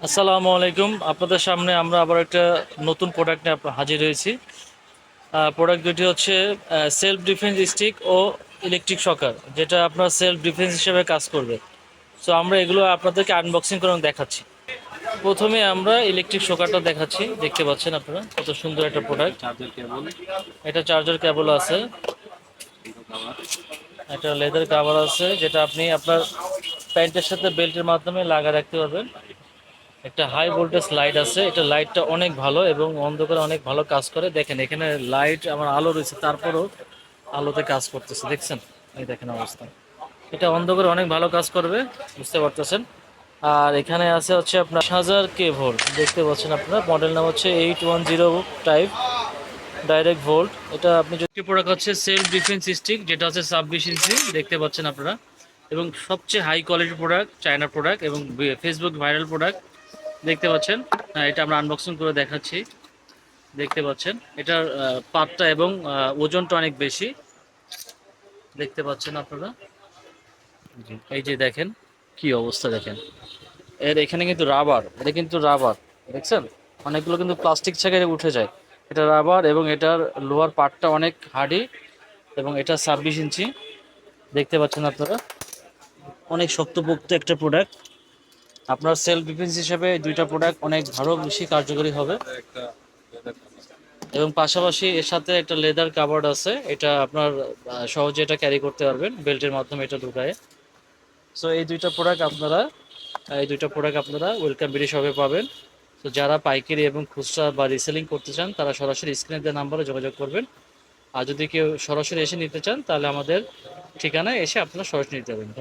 আসসালামু আলাইকুম। আপনাদের সামনে আমরা আবার একটা নতুন প্রোডাক্ট নিয়ে আপ- হাজির হয়েছি। প্রোডাক্ট দুটি হচ্ছে সেলফ ডিফেন্স স্টিক ও ইলেকট্রিক শকার যেটা আপনার সেলফ ডিফেন্স হিসেবে কাজ করবে। সো আমরা এগুলো আপনাদেরকে আনবক্সিং করে দেখাচ্ছি। প্রথমে আমরা ইলেকট্রিক শকারটা দেখাচ্ছি। দেখতে পাচ্ছেন আপনারা কত সুন্দর একটা প্রোডাক্ট চার্জার কেবল এটা চার্জার কেবল আছে। একটা লেদার কাভার আছে যেটা আপনি আপনার প্যান্টের সাথে বেল্টের মাধ্যমে লাগা রাখতে পারবেন। একটা হাই ভোল্টেজ লাইট আছে, এটা লাইটটা অনেক ভালো এবং অন্ধকারে অনেক ভালো কাজ করে। দেখেন, এখানে লাইট আমার আলো রয়েছে, তারপরও আলোতে কাজ করতেছে, দেখছেন? এই দেখেন অবস্থা। এটা অন্ধকারে অনেক ভালো কাজ করবে, বুঝতে পারতেছেন? আর এখানে আছে হচ্ছে আপনার হাজার কে ভোল্ট, দেখতে পাচ্ছেন আপনার? মডেল নাম হচ্ছে eight one zero type direct volt এটা আপনি যদি প্রোডাক্ট হচ্ছে সেলফ ডিফেন্স স্টিক যেটা হচ্ছে ছাব্বিশ ইঞ্চি দেখতে পাচ্ছেন আপনারা? এবং সবচেয়ে হাই কোয়ালিটির প্রোডাক্ট চায়না প্রোডাক্ট এবং ফেসবুক ভাইরাল প্রোডাক্ট দেখতে পাচ্ছেন? হ্যাঁ এটা আমরা আনবক্সিং করে দেখাচ্ছি। দেখতে পাচ্ছেন? এটার পাতটা এবং ওজনটা অনেক বেশি। দেখতে পাচ্ছেন আপনারা? এই যে দেখেন কি অবস্থা দেখেন। এর এখানে কিন্তু রাবার এটা কিন্তু রাবার দেখছেন? অনেকগুলো কিন্তু প্লাস্টিক ছাকে উঠে যায়। এটা রাবার এবং এটার লোয়ার পার্টটা অনেক হার্ডি এবং এটা ছাব্বিশ ইঞ্চি। দেখতে পাচ্ছেন আপনারা? অনেক শক্তপোক্ত একটা প্রোডাক্ট আপনার সেলফ ডিফেন্স হিসেবে দুইটা প্রোডাক্ট অনেক ভালো, বেশি কার্যকরী হবে। এবং পাশাপাশি এর সাথে একটা লেদার কাভার্ড আছে। এটা আপনার সহজে এটা ক্যারি করতে পারবেন বেল্টের মাধ্যমে এটা ঢুকায়। সো এই দুইটা প্রোডাক্ট আপনারা এই দুইটা প্রোডাক্ট আপনারা ওয়েলকাম বিডি শপে পাবেন। তো যারা পাইকারি এবং খুচরা বা রিসেলিং করতে চান, তারা সরাসরি স্ক্রিনে দেওয়া নাম্বারে যোগাযোগ করবেন। আর যদি কেউ সরাসরি এসে নিতে চান, তাহলে আমাদের ঠিকানায় এসে আপনারা সরাসরি নিতে পারবেন।